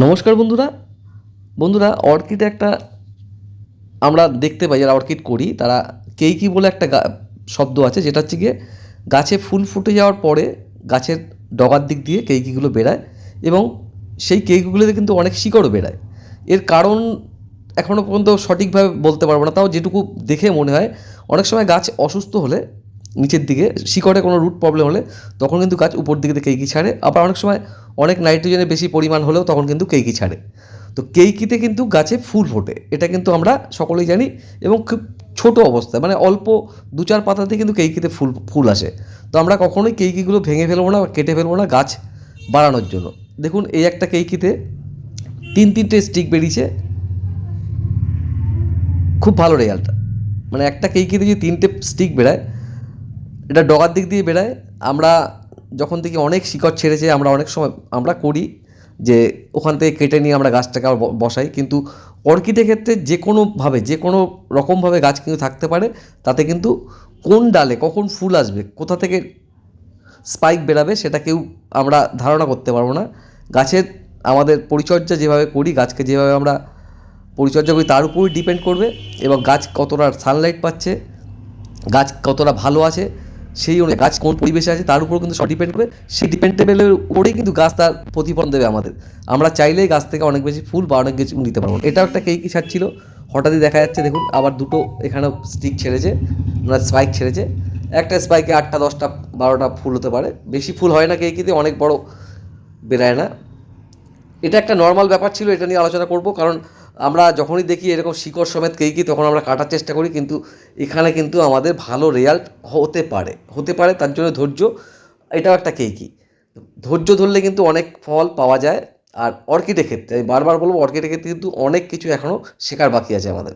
নমস্কার বন্ধুরা। বন্ধুরা, অর্কিডে একটা আমরা দেখতে পাই, যারা অর্কিড করি, তারা কেইকি বলে একটা শব্দ আছে, যেটা হচ্ছে গিয়ে গাছে ফুল ফুটে যাওয়ার পরে গাছের ডগার দিক দিয়ে কেইকিগুলো বেরায় এবং সেই কেইকিগুলোতে কিন্তু অনেক শিকড়ও বেরায় এর কারণ এখনও পর্যন্ত সঠিকভাবে বলতে পারব না, তাও যেটুকু দেখে মনে হয়, অনেক সময় গাছ অসুস্থ হলে নিচের দিকে, শিকড়ে কোনো রুট প্রবলেম হলে তখন কিন্তু গাছ উপর দিকে কেইকি ছাড়ে। আবার অনেক সময় অনেক নাইট্রোজেনের বেশি পরিমাণ হলেও তখন কিন্তু কেইকি ছাড়ে। তো কেইকিতে কিন্তু গাছে ফুল ফোটে, এটা কিন্তু আমরা সকলেই জানি এবং খুব ছোট অবস্থায় মানে অল্প দু চার পাতাতে কিন্তু কেইকিতে ফুল ফুল আসে। তো আমরা কখনোই কেইকিগুলো ভেঙে ফেলব না কেটে ফেলব না গাছ বাড়ানোর জন্য। দেখুন, এই একটা কেইকিতে তিন তিনটে স্টিক বেরিয়েছে। খুব ভালো রেজাল্ট মানে একটা কেইকিতে যদি তিনটে স্টিক বেরায় এটা ডগার দিক দিয়ে বেরায় আমরা যখন থেকে অনেক শিকড় ছেড়েছে, আমরা অনেক সময়, আমরা করি যে ওখান থেকে কেটে নিয়ে আমরা গাছটাকে আবার বসাই। কিন্তু অর্কিডের ক্ষেত্রে যে কোনোভাবে, যে কোনো রকমভাবে গাছ কিন্তু থাকতে পারে। তাতে কিন্তু কোন ডালে কখন ফুল আসবে, কোথা থেকে স্পাইক বেরাবে, সেটা কেউ আমরা ধারণা করতে পারব না। গাছের আমাদের পরিচর্যা যেভাবে করি, গাছকে যেভাবে আমরা পরিচর্যা করি, তার উপরই ডিপেন্ড করবে। এবং গাছ কতটা সানলাইট পাচ্ছে, গাছ কতটা ভালো আছে সেই অনুযায়ী গাছ কোন পরিবেশে আছে তার উপর কিন্তু সব ডিপেন্ড করবে সেই ডিপেন্ডেবলের উপরেই কিন্তু গাছ তার প্রতিফলন দেবে আমাদের। আমরা চাইলেই গাছ থেকে অনেক বেশি ফুল বা অনেক কিছু নিতে পারব। এটাও একটা কেইকি ছিল। হঠাৎই দেখা যাচ্ছে, দেখুন, আবার দুটো এখানে স্টিক ছেড়েছে মানে স্পাইক ছেড়েছে। একটা স্পাইকে আটটা, দশটা, বারোটা ফুল হতে পারে। বেশি ফুল হয় না কেইকিতে অনেক বড় বেরায় না। এটা একটা নর্মাল ব্যাপার ছিল, এটা নিয়ে আলোচনা করব। কারণ আমরা যখনই দেখি এরকম শিকড় সমেত কেইকি তখন আমরা কাটার চেষ্টা করি, কিন্তু এখানে কিন্তু আমাদের ভালো রেজাল্ট হতে পারে। হতে পারে, তার জন্য ধৈর্য, এটাও একটা কেইকি ধৈর্য ধরলে কিন্তু অনেক ফল পাওয়া যায়। আর অর্কিডের ক্ষেত্রে, আমি বারবার বলব, অর্কিডের ক্ষেত্রে কিন্তু অনেক কিছু এখনও শেখার বাকি আছে আমাদের।